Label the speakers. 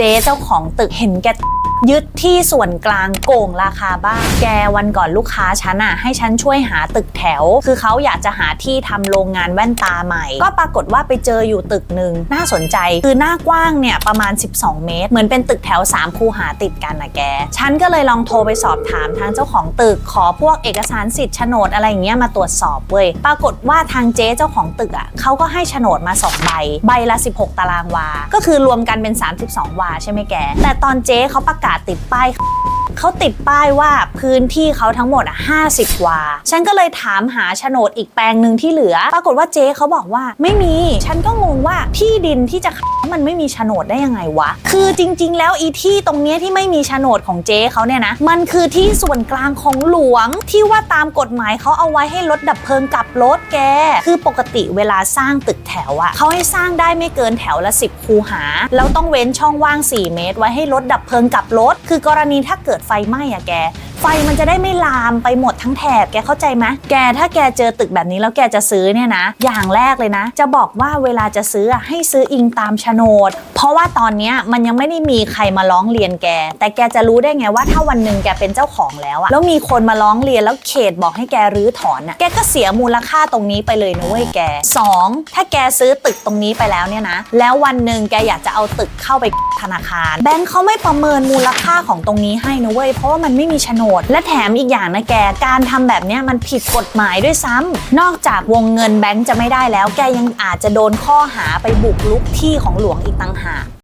Speaker 1: เจ๊เจ้าของตึกเห็นแกยึดที่ส่วนกลางโกงราคาบ้านแกวันก่อนลูกค้าฉันอะให้ฉันช่วยหาตึกแถว คือเขาอยากจะหาที่ทำโรงงานแว่นตาใหม่ ก็ปรากฏว่าไปเจออยู่ตึกหนึ่งน่าสนใจ คือหน้ากว้างเนี่ยประมาณ 12 เมตร เหมือนเป็นตึกแถว 3 คูหาติดกันนะแก ฉันก็เลยลองโทรไปสอบถามทางเจ้าของตึกขอพวกเอกสารสิทธิ์โฉนดอะไรอย่างเงี้ยมาตรวจสอบเว้ย ปรากฏว่าทางเจ๊เจ้าของตึกอะเขาก็ให้โฉนดมา2ใบ ใบละ 16 ตารางวา ก็คือรวมกันเป็น 32 วาใช่ไหมแก แต่ตอนเจ๊เขาประกาศติดป้าย เขาติดป้ายว่าพื้นที่เขาทั้งหมดอะ50 วา ฉันก็เลยถามหาโฉนดอีกแปลงหนึ่งที่เหลือ ปรากฏว่าเจ๊เขาบอกว่าไม่มี ฉันก็งงว่าที่ดินที่จะขายมันไม่มีโฉนดได้ยังไงวะ คือจริง ๆ แล้วอีที่ตรงเนี้ยที่ไม่มีโฉนดของเจ๊เขาเนี่ยนะ มันคือที่ส่วนกลางของหลวงที่ว่าตามกฎหมายเขาเอาไว้ให้รถดับเพลิงกลับรถแก คือปกติเวลาสร้างตึกแถวอะเขาให้สร้างได้ไม่เกินแถวละ 10 คูหา แล้วต้องเว้นช่องว่าง 4 เมตร ไว้ให้รถดับเพลิงกลับรถ คือกรณีถ้าเกิดไฟไหม้อะแก ไฟมันจะได้ไม่ลามไปหมดทั้งแถบแกเข้าใจไหมแกถ้าแกเจอตึกแบบนี้แล้วแกจะซื้อเนี่ยนะ อย่างแรกเลยนะ จะบอกว่าเวลาจะซื้ออะให้ซื้ออิงตามโฉนด เพราะว่าตอนเนี้ยมันยังไม่ได้มีใครมาร้องเรียนแก แต่แกจะรู้ได้ไงว่าถ้าวันหนึ่งแกเป็นเจ้าของแล้วอะแล้วมีคนมาร้องเรียนแล้วเขตบอกให้แกรื้อถอนอะแกก็เสียมูลค่าตรงนี้ไปเลยนะเว้ยแกสองถ้าแกซื้อตึกตรงนี้ไปแล้วเนี่ยนะ แล้ววันหนึ่งแกอยากจะเอาตึกเข้าไปธนาคาร แบงค์เขาไม่ประเมินมูลค่าของตรงนี้ให้นะเว้ยเพราะว่ามันไม่มีโฉนดและแถมอีกอย่างนะแก การทำแบบนี้มันผิดกฎหมายด้วยซ้ำนอกจากวงเงินแบงค์จะไม่ได้แล้ว แกยังอาจจะโดนข้อหาไปบุกรุกที่ของหลวงอีกต่างหาก